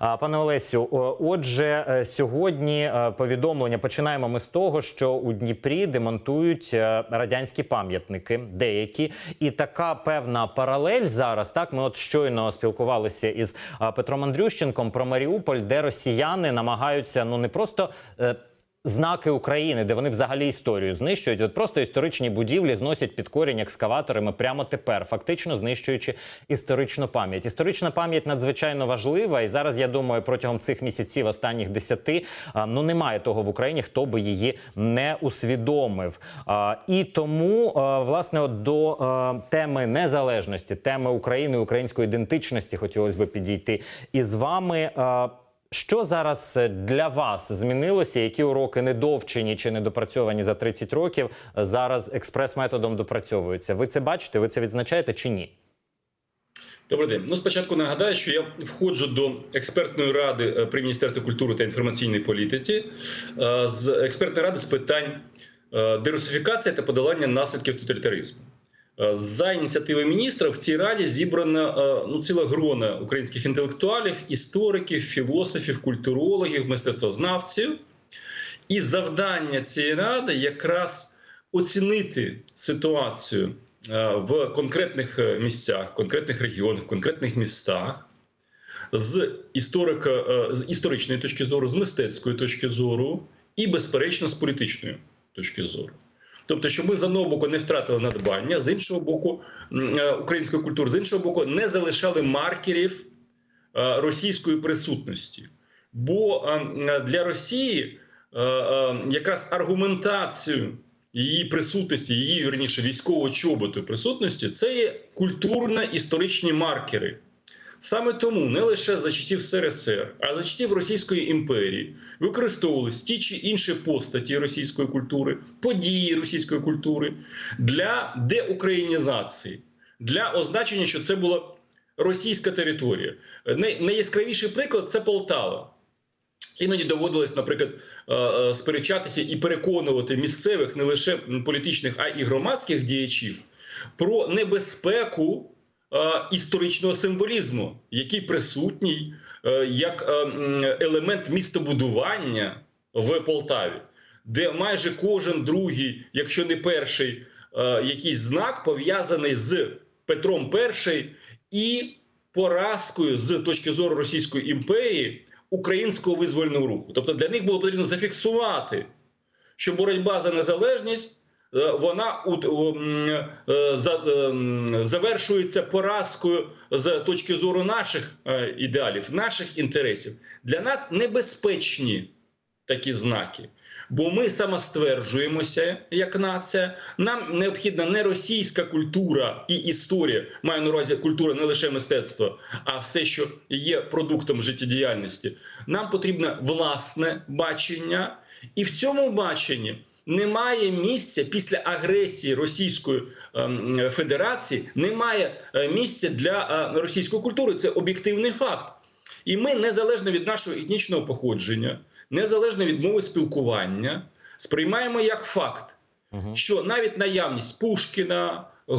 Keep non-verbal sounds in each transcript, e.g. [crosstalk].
Пане Олесю, отже, е, сьогодні е, повідомлення починаємо ми з того, що у Дніпрі демонтують е, радянські пам'ятники, деякі, і така певна паралель зараз. Так, ми от щойно спілкувалися із Петром Андрющенком про Маріуполь, де росіяни намагаються ну не просто. Знаки України, де вони взагалі історію знищують, от просто історичні будівлі зносять під корінь екскаваторами прямо тепер, фактично знищуючи історичну пам'ять. Історична пам'ять надзвичайно важлива, і зараз я думаю, протягом цих місяців, останніх десяти, ну немає того в Україні, хто би її не усвідомив. І тому, власне, от до теми незалежності, теми України, української ідентичності хотілося б підійти. І з вами. Що зараз е, для вас змінилося? Які уроки недовчені чи недопрацьовані за 30 років е, зараз експрес-методом допрацьовуються? Ви це бачите? Ви це відзначаєте чи ні? Добрий день. Ну, спочатку нагадаю, що я входжу до експертної ради е, при Міністерстві культури та інформаційної політики е, з експертної ради з питань дерусифікації та подолання наслідків тоталітаризму. Е, За ініціативи міністра в цій раді зібрана е, ну, ціла грона українських інтелектуалів, істориків, філософів, культурологів, мистецтвознавців. І завдання цієї ради якраз оцінити ситуацію е, в конкретних місцях, конкретних регіонах, конкретних містах з історика, з історичної точки зору, з мистецької точки зору і, безперечно, з політичної точки зору. Тобто, щоб ми з одного боку не втратили надбання, з іншого боку, е, української культури, з іншого боку, не залишали маркерів е, російської присутності. Бо е, для Росії якраз аргументацію її присутності, її верніше військового чоботу присутності, це є культурно-історичні маркери. Саме тому не лише за часів СРСР, а за часів Російської імперії використовувалися ті чи інші постаті російської культури, події російської культури для деукраїнізації, для означення, що це була російська територія. Найяскравіший приклад це Полтава. Іноді доводилось, наприклад, е, е, сперечатися і переконувати місцевих не лише політичних, а й громадських діячів про небезпеку історичного символізму, який присутній е, як е, елемент містобудування в Полтаві, де майже кожен другий, якщо не перший, е, якийсь знак пов'язаний з Петром І і поразкою з точки зору Російської імперії українського визвольного руху. Тобто для них було потрібно зафіксувати, що боротьба за незалежність е, вона у, м, е, ем, завершується поразкою з точки зору наших е, ідеалів, наших інтересів. Для нас небезпечні такі знаки. Бо ми самостверджуємося як нація. Нам необхідна не російська культура і історія, маю на увазі культура не лише мистецтво, а все, що є продуктом життєдіяльності. Нам потрібне власне бачення, і в цьому баченні немає місця після агресії Російської ем, Федерації, немає е, місця для е, російської культури. Це об'єктивний факт. І ми, незалежно від нашого етнічного походження, незалежно від мови спілкування, сприймаємо як факт, що навіть наявність Пушкіна, е,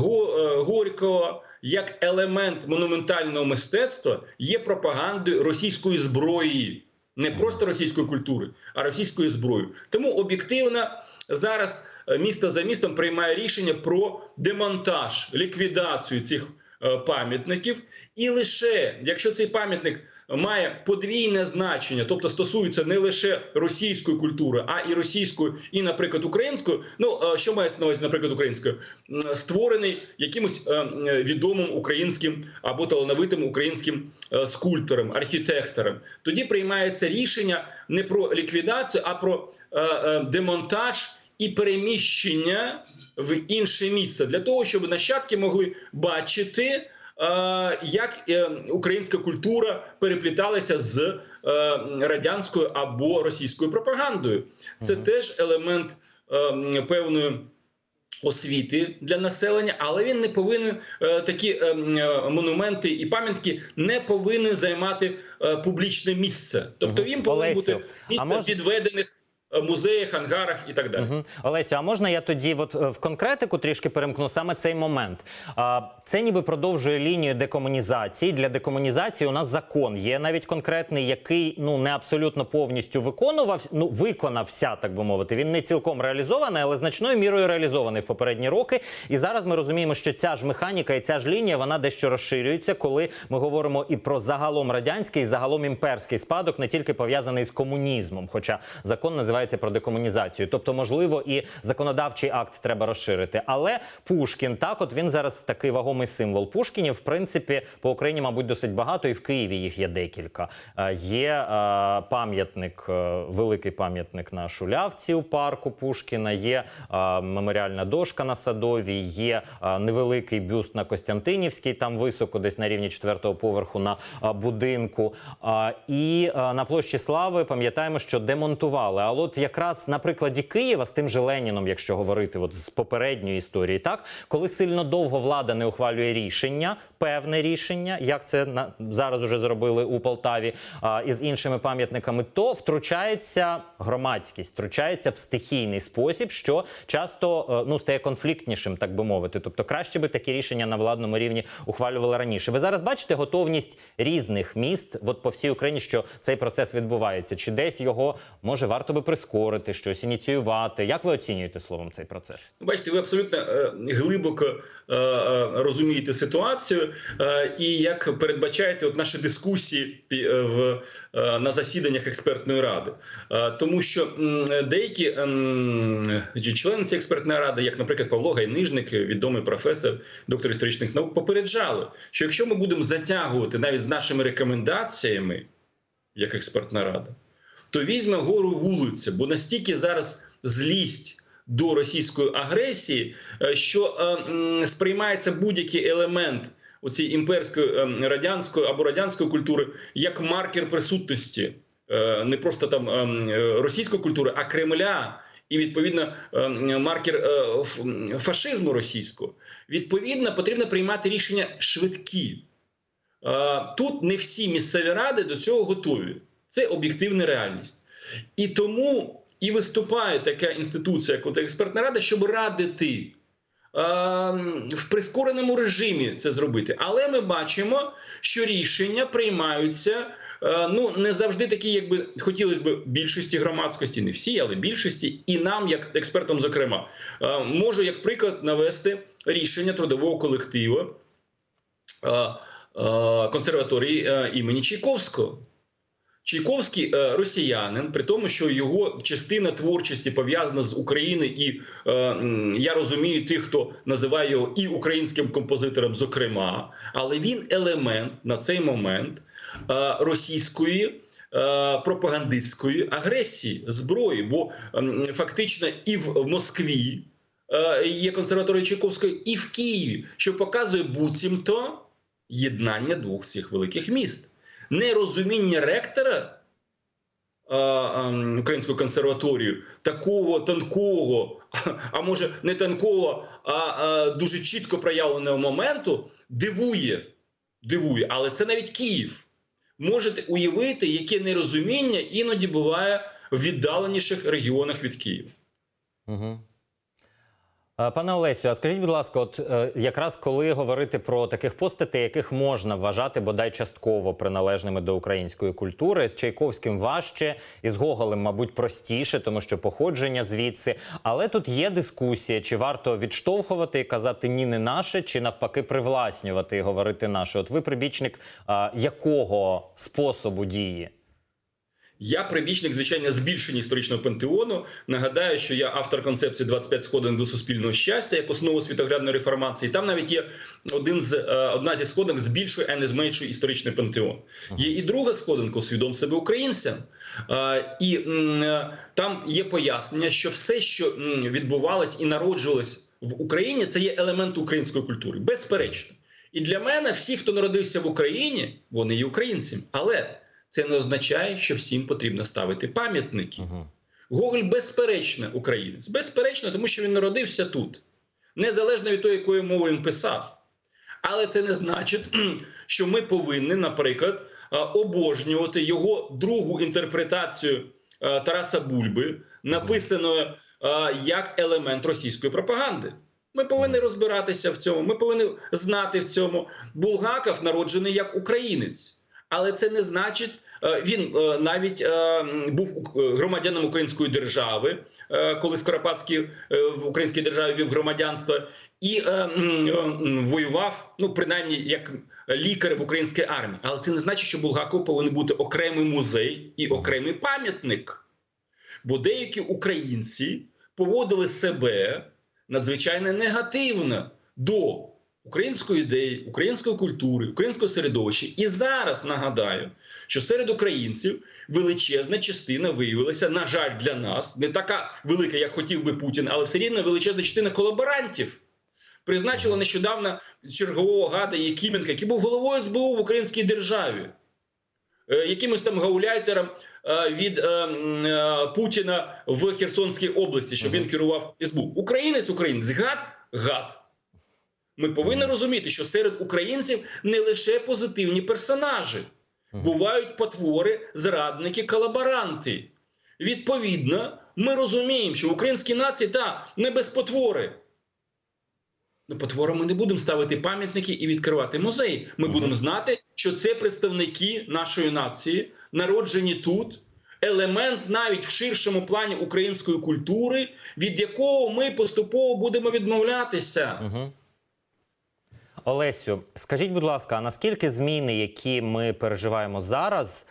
Горького як елемент монументального мистецтва є пропагандою російської зброї, не просто російської культури, а російської зброї. Тому об'єктивно зараз е, місто за містом приймає рішення про демонтаж, ліквідацію цих е, пам'ятників, і лише якщо цей пам'ятник має подвійне значення, тобто стосується не лише російської культури, а і російської, і, наприклад, української. Ну е, що мається на увазі, наприклад, українською, створений якимось е, відомим українським або талановитим українським е, скульптором, архітектором, тоді приймається рішення не про ліквідацію, а про демонтаж і переміщення в інше місце для того, щоб нащадки могли бачити. Е, Як е, українська культура перепліталася з е, радянською або російською пропагандою, це Мгм. теж елемент певної освіти для населення, але він не повинен такі монументи і пам'ятки не повинен займати публічне місце. Тобто він повинен Олесю, бути місцем мож- відведених музеях, ангарах і так далі. Мгм. Олесю, а можна я тоді от е, в конкретику трішки перемкну саме цей момент? Це ніби продовжує лінію декомунізації. Для декомунізації у нас закон є навіть конкретний, який ну не абсолютно повністю виконував, ну виконався, так би мовити. Він не цілком реалізований, але значною мірою реалізований в попередні роки. І зараз ми розуміємо, що ця ж механіка і ця ж лінія вона дещо розширюється, коли ми говоримо і про загалом радянський, і загалом імперський спадок, не тільки пов'язаний з комунізмом, хоча закон називається про декомунізацію. Тобто, можливо, і законодавчий акт треба розширити. Але Пушкін, так, от він зараз такий вагомий символ. Пушкінів, в принципі, по Україні, мабуть, досить багато, і в Києві їх є декілька. Е, Є е, пам'ятник, е, великий пам'ятник на Шулявці у парку Пушкіна, є меморіальна дошка на Садовій, є невеликий бюст на Костянтинівській, там високо, десь на рівні четвертого поверху на будинку. І на площі Слави пам'ятаємо, що демонтували. От якраз на прикладі Києва з тим же Леніном, якщо говорити от з попередньої історії, так коли сильно довго влада не ухвалює рішення, певне рішення, як це на зараз уже зробили у Полтаві а, із іншими пам'ятниками, то втручається громадськість, втручається в стихійний спосіб, що часто е, ну стає конфліктнішим, так би мовити. Тобто, краще би такі рішення на владному рівні ухвалювали раніше. Ви зараз бачите готовність різних міст, от по всій Україні, що цей процес відбувається, чи десь його може варто би прискорити, щось ініціювати. Як ви оцінюєте словом цей процес? Ну, Бачите, ви абсолютно е, глибоко е, е, розумієте ситуацію е, і як передбачаєте от наші дискусії е, в, е, на засіданнях експертної ради. Е, тому що м, деякі м, члени цієї експертної ради, як, наприклад, Павло Гайнижник, відомий професор, доктор історичних наук, попереджали, що якщо ми будемо затягувати навіть з нашими рекомендаціями, як експертна рада, то візьме гору вулиця, бо настільки зараз злість до російської агресії, е, що е, сприймається будь-який елемент оцієї імперської е, радянської або радянської культури як маркер присутності е, не просто там е, е, російської культури, а Кремля. І відповідно е, маркер е, фашизму російського. Відповідно, потрібно приймати рішення швидкі. Е, Тут не всі місцеві ради до цього готові. Це об'єктивна реальність. І тому і виступає така інституція, як експертна рада, щоб радити е, в прискореному режимі це зробити. Але ми бачимо, що рішення приймаються. е, Ну, не завжди такі, як би хотілося б більшості громадськості, не всі, але більшості, і нам, як експертам, зокрема, Е, можу як приклад навести рішення трудового колективу е, консерваторії імені Чайковського. Чайковський е, росіянин, при тому, що його частина творчості пов'язана з Україною, і е, я розумію тих, хто називає його і українським композитором, зокрема, але він елемент на цей момент е, російської. е, Пропагандистської агресії зброї, бо фактично і в Москві е, є консерваторія Чайковської, і в Києві, що показує буцімто єднання двох цих великих міст нерозуміння ректора е, е, Української консерваторії такого тонкого, а може не тонкого, а е, дуже чітко проявленого моменту дивує. Дивує, але це навіть Київ. Можете уявити, яке нерозуміння іноді буває в віддаленіших регіонах від Києва. Угу. Пане Олесю, а скажіть, будь ласка, от е, якраз коли говорити про таких постатей, яких можна вважати бодай частково приналежними до української культури, з Чайковським важче, і з Гоголем, мабуть, простіше, тому що походження звідси. Але тут є дискусія, чи варто відштовхувати і казати ні, не наше, чи навпаки привласнювати і говорити наше. От ви прибічник а, якого способу дії? Я прибічник, звичайно, збільшення історичного пантеону. Нагадаю, що я автор концепції 25 сходинок до суспільного щастя як основу світоглядної реформації. Там навіть є один з е, одна зі сходинок збільшує, а не зменшує історичний пантеон. Є і друга сходинка усвідом себе українцям. Е, І е, там є пояснення, що все, що відбувалось і народжувалось в Україні, це є елемент української культури. Безперечно. І для мене всі, хто народився в Україні, вони є українцями. Але це не означає, що всім потрібно ставити пам'ятники. Угу. Гоголь безперечно українець. Безперечно, тому що він народився тут, незалежно від того, якою мовою він писав. Але це не значить, [clears throat] що ми повинні, наприклад, обожнювати його другу інтерпретацію Тараса Бульби, написано е, як елемент російської пропаганди. Ми повинні розбиратися в цьому. Ми повинні знати в цьому. Булгаков народжений як українець, але це не значить. Е, Він е, навіть е, був громадянином української держави, коли Скоропадський в українській державі вів громадянство, і воював, ну принаймні як лікар в українській армії. Але це не значить, що Булгаков повинен бути окремий музей і окремий пам'ятник. Бо деякі українці поводили себе надзвичайно негативно до української ідеї, української культури, українського середовища. І зараз нагадаю, що серед українців величезна частина виявилася, на жаль, для нас не така велика, як хотів би Путін, але все рівно величезна частина колаборантів. Призначила нещодавно чергового гада Якименка, який був головою СБУ в українській державі. Е, Якимось там гауляйтером е, від е, Путіна в Херсонській області, щоб він керував СБУ. Українець, українець, гад, гад. Ми повинні розуміти, що серед українців не лише позитивні персонажі, бувають потвори, зрадники, колаборанти. Відповідно, ми розуміємо, що в українській нації та не без потвори. Ну, потворам ми не будемо ставити пам'ятники і відкривати музеї. Ми Мгм. будемо знати, що це представники нашої нації, народжені тут, елемент навіть в ширшому плані української культури, від якого ми поступово будемо відмовлятися. Угу. Олесю, скажіть, будь ласка, а наскільки зміни, які ми переживаємо зараз,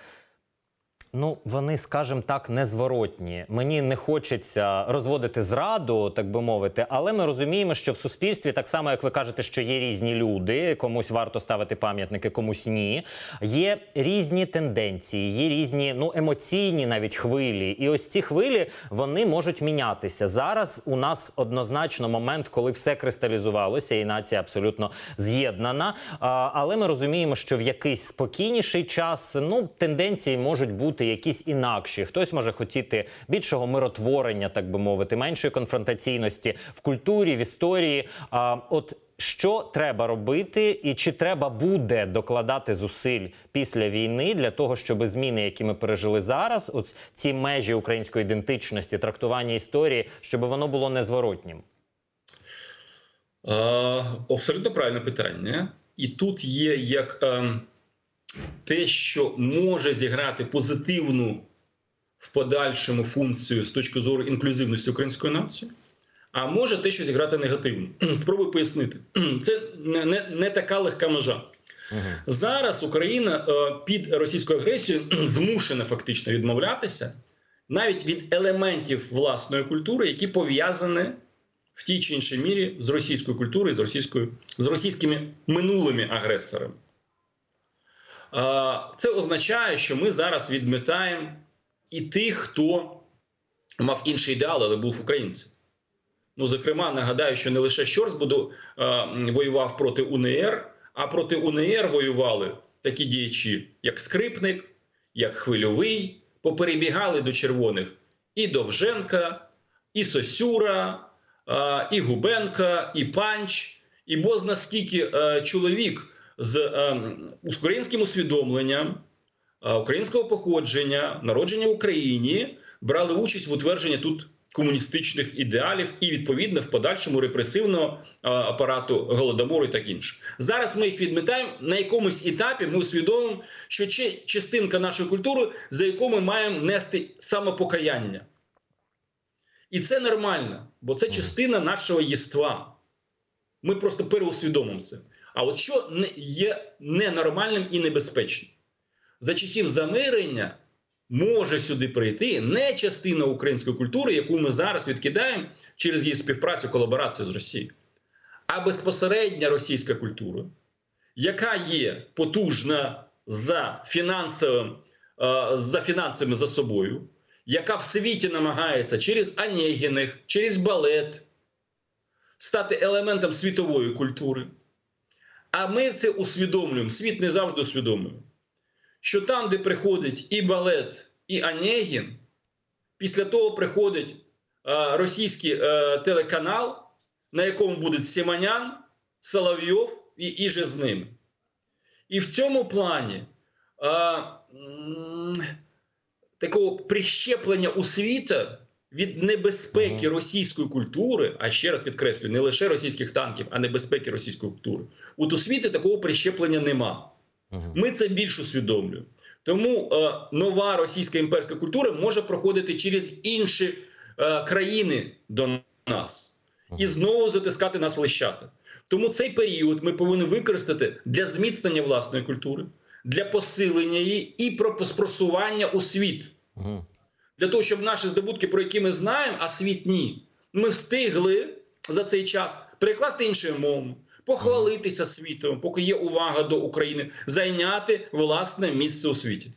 ну вони, скажімо так, незворотні. Мені не хочеться розводити зраду, так би мовити, але ми розуміємо, що в суспільстві, так само як ви кажете, що є різні люди, комусь варто ставити пам'ятники, комусь ні. Є різні тенденції, є різні ну емоційні навіть хвилі. І ось ці хвилі вони можуть мінятися. Зараз у нас однозначно момент, коли все кристалізувалося, і нація абсолютно з'єднана. Але ми розуміємо, що в якийсь спокійніший час ну тенденції можуть бути якісь інакші. Хтось може хотіти більшого миротворення, так би мовити, меншої конфронтаційності в культурі, в історії. А, от що треба робити, і чи треба буде докладати зусиль після війни для того, щоб зміни, які ми пережили зараз, от ці межі української ідентичності, трактування історії, щоб воно було незворотнім? Абсолютно правильне питання. І тут є як ем, те, що може зіграти позитивну в подальшому функцію з точки зору інклюзивності української нації, а може те, що зіграти негативно. [clears throat] Спробую пояснити. [clears throat] Це не, не, не така легка межа. Зараз Україна е, під російською агресією [clears throat] змушена фактично відмовлятися навіть від елементів власної культури, які пов'язані в тій чи іншій мірі з російською культурою, з російською з російськими минулими агресорами. Це означає, що ми зараз відмітаємо і тих, хто мав інші ідеали, але був українцем. Ну, зокрема, нагадаю, що не лише Щорс буду, воював проти УНР, а проти УНР воювали такі діячі, як Скрипник, як Хвильовий, поперебігали до червоних і Довженка, і Сосюра, і Губенка, і Панч, і бозна скільки е, чоловік з е, українським усвідомленням, е, українського походження, народження в Україні брали участь в утвердженні тут комуністичних ідеалів і відповідно в подальшому репресивного а, апарату голодомору і так інше. Зараз ми їх відмітаємо на якомусь етапі. Ми усвідомимо, що це частинка нашої культури, за яку ми маємо нести самопокаяння. І це нормально, бо це частина нашого єства. Ми просто переусвідомимо це. А от що не- є ненормальним і небезпечним? За часів замирення може сюди прийти не частина української культури, яку ми зараз відкидаємо через її співпрацю, колаборацію з Росією, а безпосередня російська культура, яка є потужна за фінансовим, е, за фінансами за собою, яка в світі намагається через Онегіних, через балет стати елементом світової культури. А ми це усвідомлюємо. Світ не завжди усвідомлює що там, де приходить і балет, і Онегін, після того приходить е, російський е, телеканал, на якому буде Сіманян, Соловйов і іже з ними. І в цьому плані е, такого прищеплення у світа від небезпеки російської культури, а ще раз підкреслюю, не лише російських танків, а небезпеки російської культури. От у світі такого прищеплення нема. Ми це більш усвідомлюємо. Тому е, нова російська імперська культура може проходити через інші е, країни до нас і знову затискати нас в лищата. Тому цей період ми повинні використати для зміцнення власної культури, для посилення її і про спросування у світ. Для того, щоб наші здобутки, про які ми знаємо, а світ ні, ми встигли за цей час перекласти іншою мовою, похвалитися світом, поки є увага до України, зайняти власне місце у світі.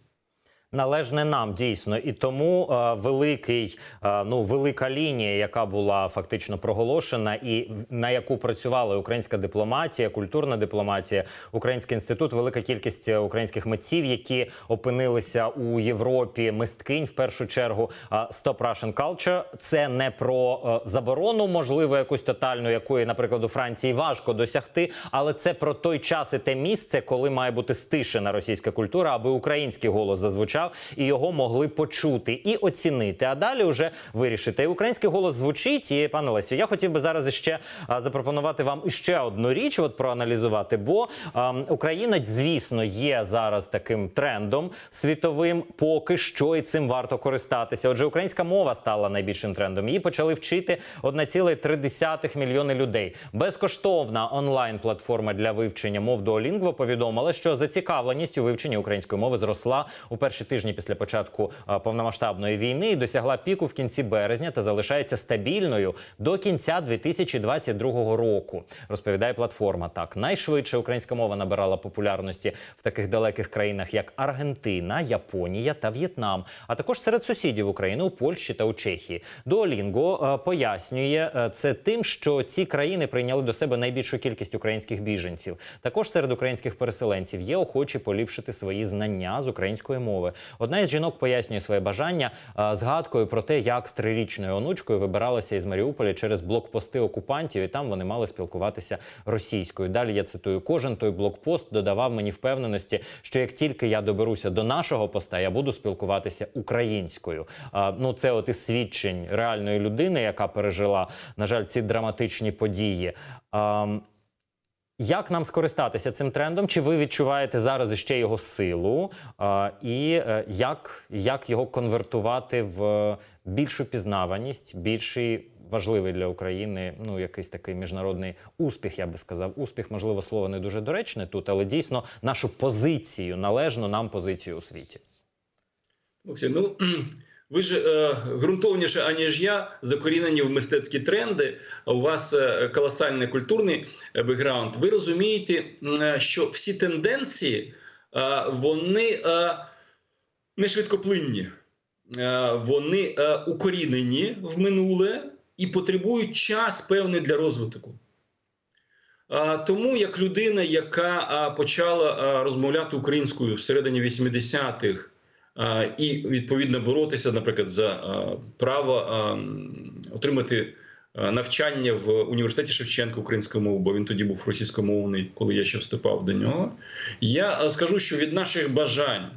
Належне нам дійсно, і тому е, великий, е, ну велика лінія, яка була фактично проголошена, і на яку працювала українська дипломатія, культурна дипломатія, український інститут, велика кількість е, українських митців, які опинилися у Європі, мисткинь в першу чергу. е, Stop Russian Culture – це не про е, заборону, можливо, якусь тотальну, якої, наприклад, у Франції важко досягти, але це про той час і те місце, коли має бути стишена російська культура, аби український голос зазвучав і його могли почути і оцінити. А далі вже вирішити. І український голос звучить. І пане Лесю, я хотів би зараз іще а, запропонувати вам іще одну річ, от проаналізувати. Бо а, Україна, звісно, є зараз таким трендом світовим, поки що і цим варто користатися. Отже, українська мова стала найбільшим трендом. Її почали вчити 1,3 мільйони людей. Безкоштовна онлайн-платформа для вивчення мов Duolingo повідомила, що зацікавленість у вивченні української мови зросла у перші тижні після початку повномасштабної війни і досягла піку в кінці березня та залишається стабільною до кінця 2022 року. Розповідає платформа. Так найшвидше українська мова набирала популярності в таких далеких країнах, як Аргентина, Японія та В'єтнам, а також серед сусідів України у Польщі та у Чехії. Duolingo е, пояснює е, це тим, що ці країни прийняли до себе найбільшу кількість українських біженців. Також серед українських переселенців є охочі поліпшити свої знання з української мови. Одна із жінок пояснює своє бажання е, згадкою про те, як з трирічною онучкою вибиралася із Маріуполя через блокпости окупантів, і там вони мали спілкуватися російською. Далі я цитую: кожен той блокпост додавав мені впевненості, що як тільки я доберуся до нашого поста, я буду спілкуватися українською. Ну це от із свідчень реальної людини, яка пережила, на жаль, ці драматичні події. Як нам скористатися цим трендом? Чи ви відчуваєте зараз іще його силу? І е, як, як його конвертувати в більшу пізнаваність, більший важливий для України, ну якийсь такий міжнародний успіх, я би сказав. Успіх, можливо, слово не дуже доречне тут, але дійсно нашу позицію, належну нам позицію у світі. Олексій, ну ви ж е, ґрунтовніше, аніж я, закорінені в мистецькі тренди. У вас е, колосальний культурний е, бекграунд. Ви розумієте, е, що всі тенденції е, вони е, не швидкоплинні, Е, вони е, укорінені в минуле і потребують час певний для розвитку. Тому як людина, яка почала розмовляти українською всередині 80-х а, і відповідно боротися, наприклад, за право отримати навчання в університеті Шевченка українською мовою, бо він тоді був російськомовний, коли я ще вступав до нього. Я скажу, що від наших бажань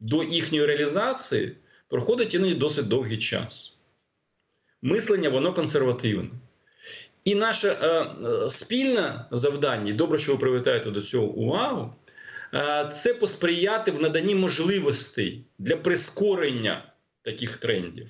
до їхньої реалізації проходить іноді досить довгий час. Мислення воно консервативне. І наше е, е, спільне завдання, і добре, що ви привертаєте до цього увагу, це посприяти в наданні можливостей для прискорення таких трендів,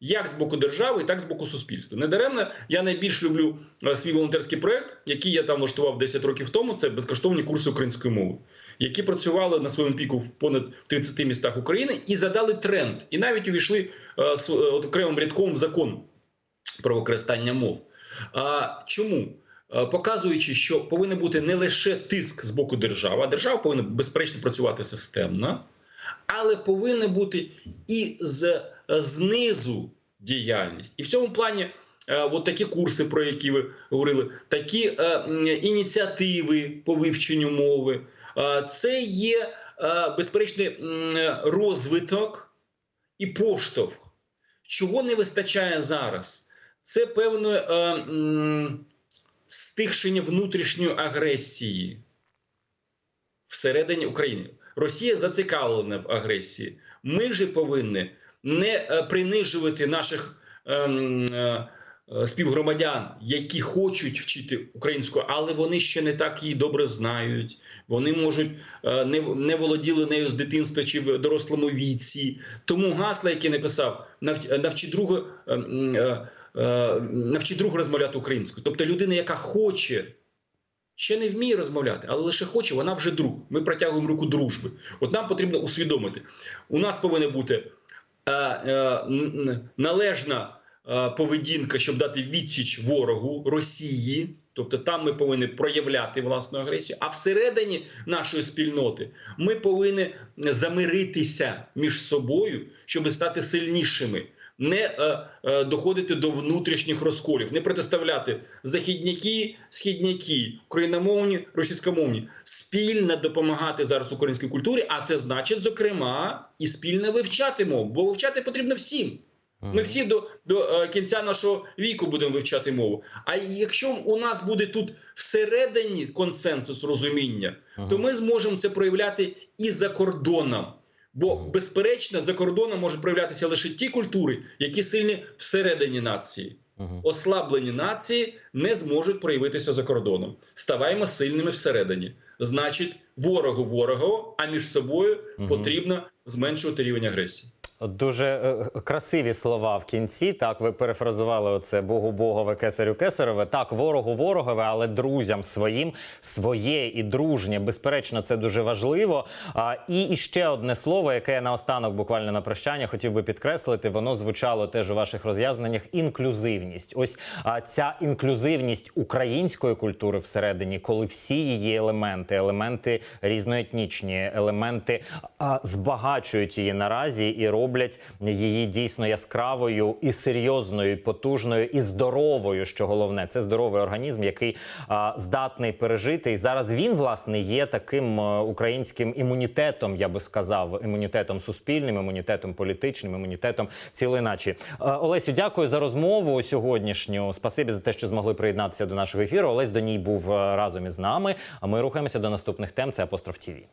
як з боку держави, так і з боку суспільства. Недаремно я найбільш люблю е, свій волонтерський проект, який я там влаштував 10 років тому. Це безкоштовні курси української мови, які працювали на своєму піку в понад 30 містах України і задали тренд, і навіть увійшли е, с- е, окремим рядком в закон про використання мов. А чому? Е, Показуючи, що повинен бути не лише тиск з боку держави, а держава повинна безперечно працювати системно, але повинна бути і з знизу діяльність. І в цьому плані. е, От такі курси, про які ви говорили, такі е, ініціативи по вивченню мови, е, це є е, безперечний розвиток і поштовх. Чого не вистачає зараз? Це певне е, м, стихшення внутрішньої агресії всередині України. Росія зацікавлена в агресії. Ми же повинні не е, принижувати наших ем, е, е, співгромадян, які хочуть вчити українську, але вони ще не так її добре знають. Вони можуть е, не, не володіли нею з дитинства чи в дорослому віці. Тому гасла, яке написав, «Нав- навчи друга, ем, е, е, навчи друга розмовляти українською. Тобто людина, яка хоче. Ще не вміє розмовляти, але лише хоче, вона вже друг. Ми протягуємо руку дружби. От нам потрібно усвідомити. У нас повинна бути е, е, належна е, поведінка, щоб дати відсіч ворогу Росії. Тобто там ми повинні проявляти власну агресію. А всередині нашої спільноти ми повинні замиритися між собою, щоб стати сильнішими. Не е, е, доходити до внутрішніх розколів, не протиставляти західняки, східняки, україномовні, російськомовні, спільно допомагати зараз українській культурі. А це значить, зокрема, і спільно вивчати мову, бо вивчати потрібно всім. Ми всі до, до е, кінця нашого віку будемо вивчати мову. А якщо у нас буде тут всередині консенсус розуміння, то ми зможемо це проявляти і за кордоном. Бо, безперечно, за кордоном можуть проявлятися лише ті культури, які сильні всередині нації. Ослаблені нації не зможуть проявитися за кордоном. Ставаємо сильними всередині. Значить, ворогу ворогу, а між собою потрібно зменшувати рівень агресії. Дуже е, красиві слова в кінці. Так, ви перефразували оце Богу Богове, кесарю кесареве. Так, ворогу ворогове, але друзям своїм своє і дружнє. Безперечно, це дуже важливо. А, і ще одне слово, яке я наостанок, буквально на прощання, хотів би підкреслити. Воно звучало теж у ваших роз'ясненнях. Інклюзивність. Ось а, ця інклюзивність української культури всередині, коли всі її елементи, елементи різноетнічні, елементи а, збагачують її наразі і роблять її дійсно яскравою і серйозною, і потужною і здоровою. Що головне, це здоровий організм, який а, здатний пережити. І зараз він власне є таким е, українським імунітетом, я би сказав, імунітетом суспільним, імунітетом політичним, імунітетом цілої начі. Е, Олесю, дякую за розмову сьогоднішню. Спасибі за те, що змогли приєднатися до нашого ефіру. Олесь до ній був е, разом із нами. А ми рухаємося до наступних тем. Це апостроф ТІВІ.